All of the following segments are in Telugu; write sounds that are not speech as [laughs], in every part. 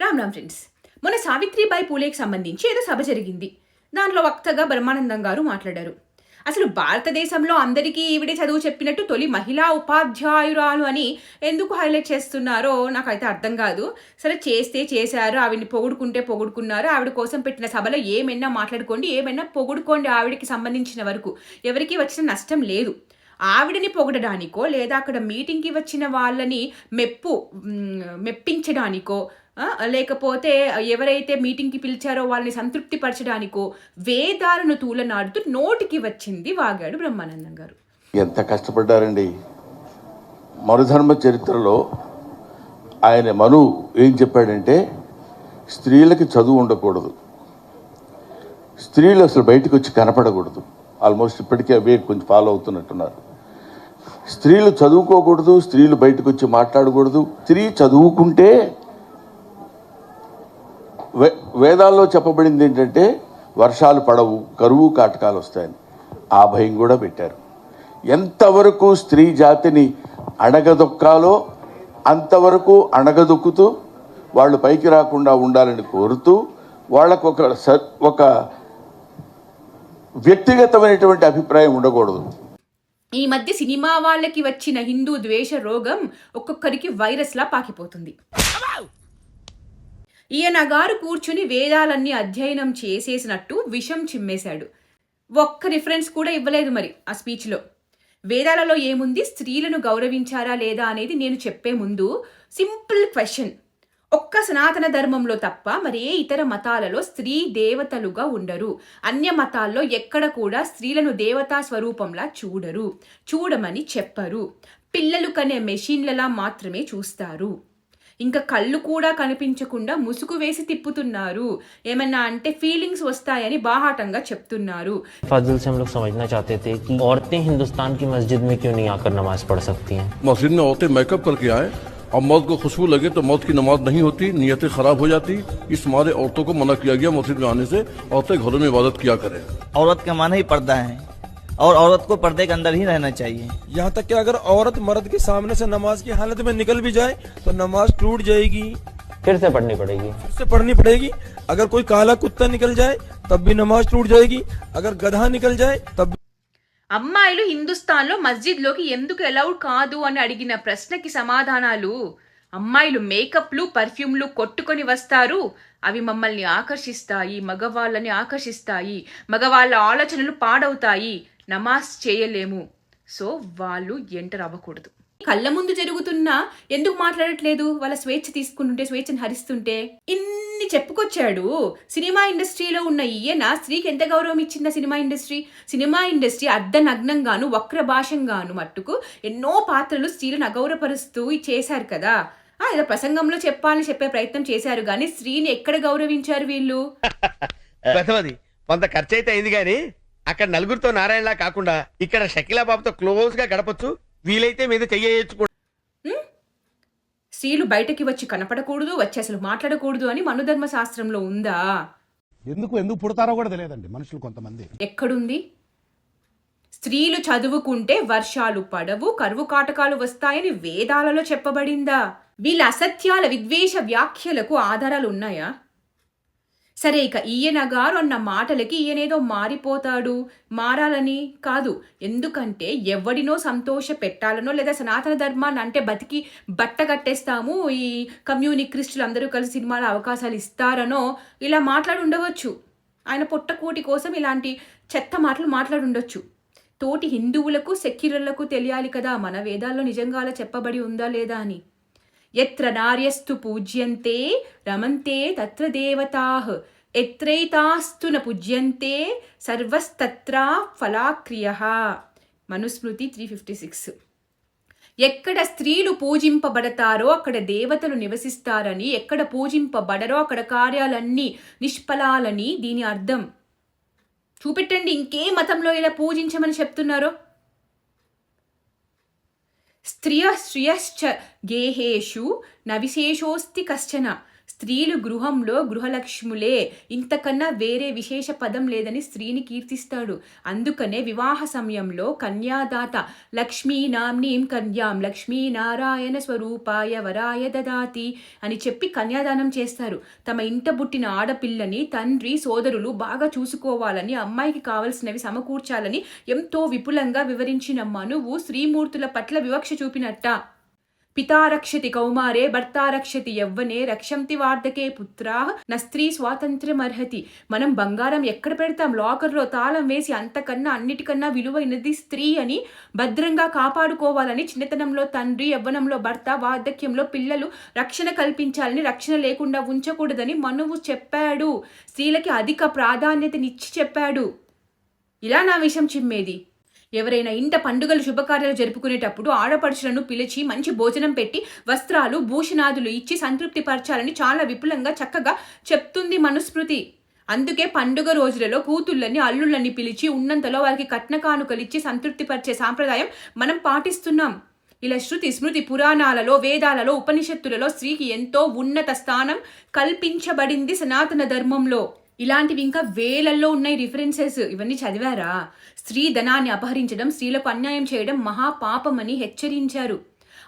రామ్ రామ్ ఫ్రెండ్స్ మొన్న సావిత్రిబాయి పూలేకి సంబంధించి ఏదో సభ జరిగింది. దాంట్లో వక్తగా బ్రహ్మానందం గారు మాట్లాడారు. అసలు భారతదేశంలో అందరికీ ఈవిడే చదువు చెప్పినట్టు తొలి మహిళా ఉపాధ్యాయురాలు అని ఎందుకు హైలైట్ చేస్తున్నారో నాకైతే అర్థం కాదు. సరే చేస్తే చేశారు ఆవిడని పొగుడుకుంటే పొగుడుకున్నారు ఆవిడ కోసం పెట్టిన సభలో ఏమైనా మాట్లాడుకోండి ఏమైనా పొగుడుకోండి ఆవిడకి సంబంధించిన వరకు. ఎవరికి వచ్చిన నష్టం లేదు. ఆవిడని పొగడడానికో లేదా అక్కడ మీటింగ్కి వచ్చిన వాళ్ళని మెప్పు మెప్పించడానికో లేకపోతే ఎవరైతే మీటింగ్కి పిలిచారో వాళ్ళని సంతృప్తి పరచడానికో వేదాలను తూలనాడుతూ నోటికి వచ్చింది వాగాడు బ్రహ్మానందం గారు. ఎంత కష్టపడ్డారండి. మరుధర్మ చరిత్రలో ఆయన మను ఏం చెప్పాడంటే స్త్రీలకి చదువు ఉండకూడదు. స్త్రీలు అసలు బయటకు వచ్చి కనపడకూడదు. ఆల్మోస్ట్ ఇప్పటికే అవే కొంచెం ఫాలో అవుతున్నట్టున్నారు. స్త్రీలు చదువుకోకూడదు స్త్రీలు బయటకు వచ్చి మాట్లాడకూడదు. స్త్రీ చదువుకుంటే వేదాల్లో చెప్పబడింది ఏంటంటే వర్షాలు పడవు కరువు కాటకాలు వస్తాయని. ఆ భయం కూడా పెట్టారు. ఎంతవరకు స్త్రీ జాతిని అణగదొక్కాలో అంతవరకు అణగదొక్కుతూ వాళ్ళు పైకి రాకుండా ఉండాలని కోరుతూ వాళ్ళకు ఒక స ఒక వ్యక్తిగతమైనటువంటి అభిప్రాయం ఉండకూడదు. ఈ మధ్య సినిమా వాళ్ళకి వచ్చిన హిందూ ద్వేష రోగం ఒక్కొక్కరికి వైరస్లా పాకిపోతుంది. ఈయన గారు కూర్చుని వేదాలన్నీ అధ్యయనం చేసేసినట్టు విషం చిమ్మేశాడు. ఒక్క రిఫరెన్స్ కూడా ఇవ్వలేదు మరి ఆ స్పీచ్లో. వేదాలలో ఏముంది? స్త్రీలను గౌరవించారా లేదా అనేది నేను చెప్పే ముందు సింపుల్ క్వశ్చన్. ఒక్క సనాతన ధర్మంలో తప్ప మరే ఇతర మతాలలో స్త్రీ దేవతలుగా ఉండరు. అన్య మతాల్లో ఎక్కడ కూడా స్త్రీలను దేవతా స్వరూపంలా చూడరు చూడమని చెప్పరు. పిల్లలు కనే మెషిన్లలా మాత్రమే చూస్తారు. ఇంకా కళ్ళు కూడా కనిపించకుండా ముసుగు వేసి తిప్పుతున్నారు ఏమన్నా అంటే ఫీలింగ్స్ వస్తాయని బాహాటంగా చెప్తున్నారు फाजिल से हम लोग समझना चाहते थे कि औरतें हिंदुस्तान की मस्जिद में क्यों नहीं आकर नमाज पढ़ सकती हैं मस्जिद में औरतें मेकअप करके आए और मौत को खुशबू लगे तो मौत की नमाज नहीं होती नीयतें खराब हो जाती इस मारे औरतों को मना किया गया मस्जिद में आने से औरतें घरों में इबादत किया करें औरत का माना ही पर्दा है और औरत को पर्दे के अंदर ही रहना चाहिए यहाँ तक कि अगर औरत मर्द के सामने से नमाज की हालत में निकल भी जाए तो नमाज टूट जाएगी फिर से पढ़नी पड़ेगी फिर से पढ़नी पड़ेगी अगर कोई काला कुत्ता निकल जाए तब भी नमाज टूट जाएगी अगर गधा निकल जाए तब भी అమ్మాయిలు హిందుస్థాన్లో మస్జిద్లోకి ఎందుకు అలౌడ్ కాదు అని అడిగిన ప్రశ్నకి సమాధానాలు అమ్మాయిలు మేకప్లు పర్ఫ్యూమ్లు కొట్టుకొని వస్తారు అవి మమ్మల్ని ఆకర్షిస్తాయి మగవాళ్ళని ఆకర్షిస్తాయి మగవాళ్ళ ఆలోచనలు పాడవుతాయి నమాజ్ చేయలేము. సో వాళ్ళు ఎంటర్ అవ్వకూడదు. కళ్ళ ముందు జరుగుతున్నా ఎందుకు మాట్లాడట్లేదు? వాళ్ళ స్వేచ్ఛ తీసుకుంటుంటే స్వేచ్ఛను హరిస్తుంటే? ఇన్ని చెప్పుకొచ్చాడు. సినిమా ఇండస్ట్రీలో ఉన్న ఈయన స్త్రీకి ఎంత గౌరవం ఇచ్చిందా సినిమా ఇండస్ట్రీ? సినిమా ఇండస్ట్రీ అర్ధనగ్నంగాను వక్ర భాషంగాను మట్టుకు ఎన్నో పాత్రలు స్త్రీలను అగౌరవపరుస్తూ చేశారు కదా. ఆ, ఏదో ప్రసంగంలో చెప్పాలని చెప్పే ప్రయత్నం చేశారు కానీ స్త్రీని ఎక్కడ గౌరవించారు వీళ్ళు? [laughs] కొంత ఖర్చు అయితే అయింది కానీ అక్కడ నలుగురితో నారాయణలా కాకుండా ఇక్కడ షకిలా బాబుతో క్లోజ్గా గడపొచ్చు. వీలైతే మీద చెయ్యొచ్చు కూడా స్త్రీలు బయటకి వచ్చి కనపడకూడదు వచ్చి అసలు మాట్లాడకూడదు అని మనుధర్మ శాస్త్రంలో ఉందా? ఎందుకు ఎందుకు పుడతారో కూడా తెలియదండి మనుషులు కొంతమంది. ఎక్కడుంది? స్త్రీలు చదువుకుంటే వర్షాలు పడవు కరువు కాటకాలు వస్తాయని వేదాలలో చెప్పబడిందా? వీళ్ళ అసత్యాల విద్వేష వ్యాఖ్యలకు ఆధారాలు ఉన్నాయా సరే ఇక ఈయన గారు అన్న మాటలకి ఈయనేదో మారిపోతాడు మారాలని కాదు. ఎందుకంటే ఎవడినో సంతోష పెట్టాలనో లేదా సనాతన ధర్మాన్ని అంటే బతికి బట్ట కట్టేస్తాము ఈ కమ్యూనిక్రిస్టులు అందరూ కలిసి సినిమాల అవకాశాలు ఇస్తారనో ఇలా మాట్లాడి ఉండవచ్చు. ఆయన పొట్టకూటి కోసం ఇలాంటి చెత్త మాటలు మాట్లాడుండొచ్చు తోటి హిందువులకు సెక్యులర్లకు తెలియాలి కదా మన వేదాల్లో నిజంగా అలా చెప్పబడి ఉందా లేదా అని. ఎత్ర నార్యస్తు పూజ్యంతే రమంతే తత్ర దేవతా. ఎత్రైతాస్తు న పూజ్యంతే సర్వస్తత్రా ఫలాక్రియ. Manusmriti three fifty six. ఎక్కడ స్త్రీలు పూజింపబడతారో అక్కడ దేవతలు నివసిస్తారని ఎక్కడ పూజింపబడరో అక్కడ కార్యాలన్నీ నిష్ఫలాలని దీని అర్థం. చూపెట్టండి ఇంకే మతంలో ఇలా పూజించమని చెప్తున్నారో? ಸ್ತ್ರೀಯ ಶ್ರಿಯಶ್ಚ ಗೇಹೇಶು ನ ವಿಶೇಷೋಸ್ತಿ ಕಶ್ಚನ స్త్రీలు గృహంలో గృహలక్ష్ములే. ఇంతకన్నా వేరే విశేష పదం లేదని స్త్రీని కీర్తిస్తాడు. అందుకనే వివాహ సమయంలో కన్యాదాత లక్ష్మీనామ్నీం కన్యాం లక్ష్మీనారాయణ స్వరూపాయ వరాయ దదాతి అని చెప్పి కన్యాదానం చేస్తారు. తమ ఇంట పుట్టిన ఆడపిల్లని తండ్రి సోదరులు బాగా చూసుకోవాలని అమ్మాయికి కావలసినవి సమకూర్చాలని ఎంతో విపులంగా వివరించిన మనువు శ్రీమూర్తుల పట్ల వివక్ష చూపినట్ట. పితారక్షతి కౌమారే భర్తారక్షతి యవ్వనే రక్షంతి వార్ధకే పుత్రా నస్త్రీ స్వాతంత్ర్యమర్హతి మనం బంగారం ఎక్కడ పెడతాం? లాకర్లో తాళం వేసి అంతకన్నా అన్నిటికన్నా విలువైనది స్త్రీ అని భద్రంగా కాపాడుకోవాలని చిన్నతనంలో తండ్రి యవ్వనంలో భర్త వార్ధక్యంలో పిల్లలు రక్షణ కల్పించాలని రక్షణ లేకుండా ఉంచకూడదని మనువు చెప్పాడు. స్త్రీలకి అధిక ప్రాధాన్యతనిచ్చి చెప్పాడు. ఇలా నా విషయం చిమ్మేది. ఎవరైనా ఇంట పండుగలు శుభకార్యాలు జరుపుకునేటప్పుడు ఆడపడుచులను పిలిచి మంచి భోజనం పెట్టి వస్త్రాలు భూషణాదులు ఇచ్చి సంతృప్తి పరచాలని చాలా విపులంగా చక్కగా చెప్తుంది మనుస్మృతి. అందుకే పండుగ రోజులలో కూతుళ్ళని అల్లుళ్ళని పిలిచి ఉన్నంతలో వారికి కట్న కానుకలిచ్చి సంతృప్తిపరిచే సాంప్రదాయం మనం పాటిస్తున్నాం. ఇలా శృతి స్మృతి పురాణాలలో వేదాలలో ఉపనిషత్తులలో స్త్రీకి ఎంతో ఉన్నత స్థానం కల్పించబడింది సనాతన ధర్మంలో. ఇలాంటివి ఇంకా వేలల్లో ఉన్నాయి రిఫరెన్సెస్ ఇవన్నీ చదివారా? స్త్రీ ధనాన్ని అపహరించడం స్త్రీలకు అన్యాయం చేయడం మహాపాపమని హెచ్చరించారు.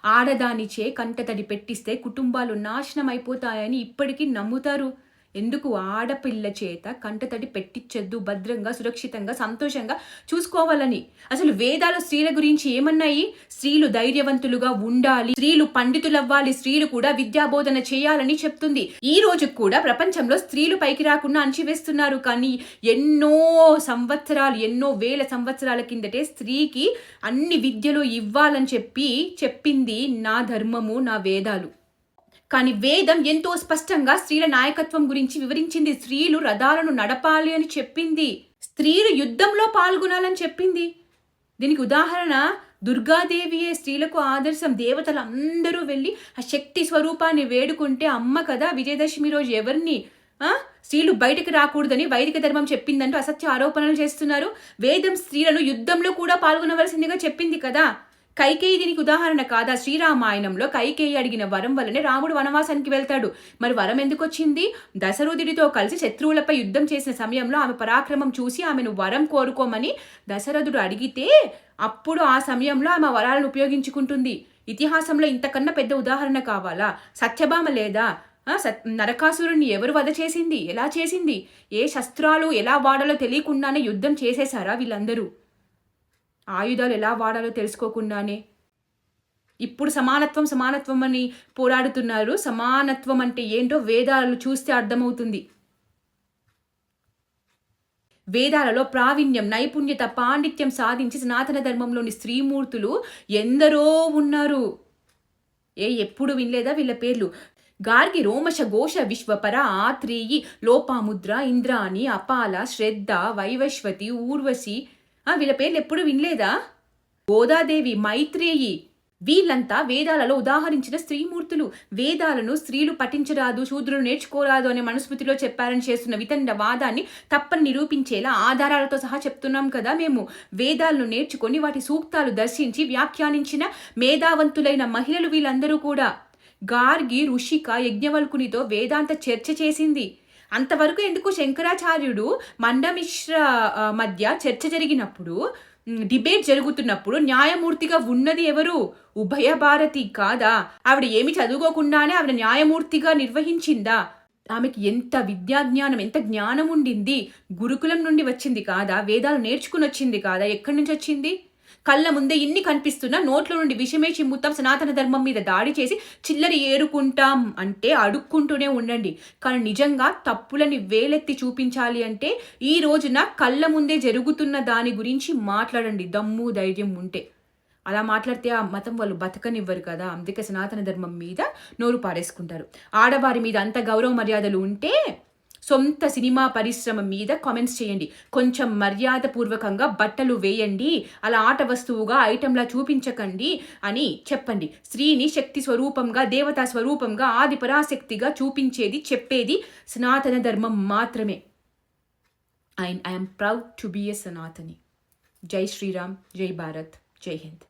ఆడదానిచే కంటతడి పెట్టిస్తే కుటుంబాలు నాశనం అయిపోతాయని ఇప్పటికీ నమ్ముతారు. ఎందుకు ఆడపిల్ల చేత కంటతడి పెట్టించద్దు భద్రంగా సురక్షితంగా సంతోషంగా చూసుకోవాలని? అసలు వేదాలు స్త్రీల గురించి ఏమన్నాయి? స్త్రీలు ధైర్యవంతులుగా ఉండాలి స్త్రీలు పండితులవ్వాలి స్త్రీలు కూడా విద్యాబోధన చేయాలని చెప్తుంది. ఈ రోజు కూడా ప్రపంచంలో స్త్రీలు పైకి రాకుండా అణచివేస్తున్నారు. కానీ ఎన్నో సంవత్సరాలు ఎన్నో వేల సంవత్సరాల కిందటే స్త్రీకి అన్ని విద్యలు ఇవ్వాలని చెప్పి చెప్పింది నా ధర్మము నా వేదాలు. కానీ వేదం ఎంతో స్పష్టంగా స్త్రీల నాయకత్వం గురించి వివరించింది. స్త్రీలు రథాలను నడపాలి అని చెప్పింది. స్త్రీలు యుద్ధంలో పాల్గొనాలని చెప్పింది. దీనికి ఉదాహరణ దుర్గాదేవియే స్త్రీలకు ఆదర్శం. దేవతలు అందరూ వెళ్ళి ఆ శక్తి స్వరూపాన్ని వేడుకుంటే అమ్మ కదా విజయదశమి రోజు ఎవరిని? స్త్రీలు బయటకు రాకూడదని వైదిక ధర్మం చెప్పిందంటూ అసత్య ఆరోపణలు చేస్తున్నారు. వేదం స్త్రీలను యుద్ధంలో కూడా పాల్గొనవలసిందిగా చెప్పింది కదా. కైకేయి దీనికి ఉదాహరణ కాదా? శ్రీరామాయణంలో కైకేయి అడిగిన వరం వల్లనే రాముడు వనవాసానికి వెళ్తాడు. మరి వరం ఎందుకు వచ్చింది దశరథుడితో కలిసి శత్రువులపై యుద్ధం చేసిన సమయంలో ఆమె పరాక్రమం చూసి ఆమెను వరం కోరుకోమని దశరథుడు అడిగితే అప్పుడు ఆ సమయంలో ఆమె వరాలను ఉపయోగించుకుంటుంది. ఇతిహాసంలో ఇంతకన్నా పెద్ద ఉదాహరణ కావాలా? సత్యభామ లేదా? సత్ నరకాసురుణ్ణి ఎవరు వధ చేసింది? ఎలా చేసింది? ఏ శస్త్రాలు ఎలా వాడాలో తెలియకుండానే యుద్ధం చేసేశారా వీళ్ళందరూ? ఆయుధాలు ఎలా వాడాలో తెలుసుకోకుండానే. ఇప్పుడు సమానత్వం సమానత్వం అని పోరాడుతున్నారు. సమానత్వం అంటే ఏంటో వేదాలు చూస్తే అర్థమవుతుంది. వేదాలలో ప్రావీణ్యం నైపుణ్యత పాండిత్యం సాధించి సనాతన ధర్మంలోని స్త్రీమూర్తులు ఎందరో ఉన్నారు. ఏ ఎప్పుడు వినలేదా వీళ్ళ పేర్లు? గార్గి రోమశ ఘోష విశ్వపర ఆత్రేయి లోపాముద్ర ఇంద్రాణి అపాల శ్రద్ధ వైవశ్వతి ఊర్వశి వీళ్ళ పేర్లు ఎప్పుడు వినలేదా? గోదాదేవి మైత్రేయి వీళ్ళంతా వేదాలలో ఉదాహరించిన స్త్రీమూర్తులు. వేదాలను స్త్రీలు పఠించరాదు శూద్రులు నేర్చుకోరాదు అనే మనుస్మృతిలో చెప్పారని చేస్తున్న వితండ వాదాన్ని తప్పని నిరూపించేలా ఆధారాలతో సహా చెప్తున్నాం కదా మేము. వేదాలను నేర్చుకొని వాటి సూక్తాలు దర్శించి వ్యాఖ్యానించిన మేధావంతులైన మహిళలు వీళ్ళందరూ కూడా. గార్గి ఋషిక యజ్ఞవల్కునితో వేదాంత చర్చ చేసింది. అంతవరకు ఎందుకు శంకరాచార్యుడు మండమిశ్ర మధ్య చర్చ జరిగినప్పుడు డిబేట్ జరుగుతున్నప్పుడు న్యాయమూర్తిగా ఉన్నది ఎవరు? ఉభయ భారతి కాదా? ఆవిడ ఏమి చదువుకోకుండానే ఆవిడ న్యాయమూర్తిగా నిర్వహించిందా? ఆమెకి ఎంత విద్యాజ్ఞానం ఎంత జ్ఞానం ఉండింది? గురుకులం నుండి వచ్చింది కాదా? వేదాలు నేర్చుకుని వచ్చింది కాదా? ఎక్కడి నుంచి వచ్చింది? కళ్ళ ముందే ఇన్ని కనిపిస్తున్నా నోట్ల నుండి విషమే చిమ్ముతాం సనాతన ధర్మం మీద దాడి చేసి చిల్లరి ఏరుకుంటాం అంటే అడుక్కుంటూనే ఉండండి. కానీ నిజంగా తప్పులని వేలెత్తి చూపించాలి అంటే ఈ రోజున కళ్ళ ముందే జరుగుతున్న దాని గురించి మాట్లాడండి. దమ్ము ధైర్యం ఉంటే. అలా మాట్లాడితే ఆ మతం వాళ్ళు బతకనివ్వరు కదా. అందుకే సనాతన ధర్మం మీద నోరు పారేసుకుంటారు. ఆడవారి మీద అంత గౌరవ మర్యాదలు ఉంటే సొంత సినిమా పరిశ్రమ మీద కామెంట్స్ చేయండి. కొంచెం మర్యాదపూర్వకంగా బట్టలు వేయండి. అలా ఆట వస్తువుగా ఐటెంలా చూపించకండి అని చెప్పండి. స్త్రీని శక్తి స్వరూపంగా దేవతా స్వరూపంగా ఆది పరాశక్తిగా చూపించేది చెప్పేది సనాతన ధర్మం మాత్రమే. I I'm proud to be a Sanatani జై శ్రీరామ్ జై భారత్ జై హింద్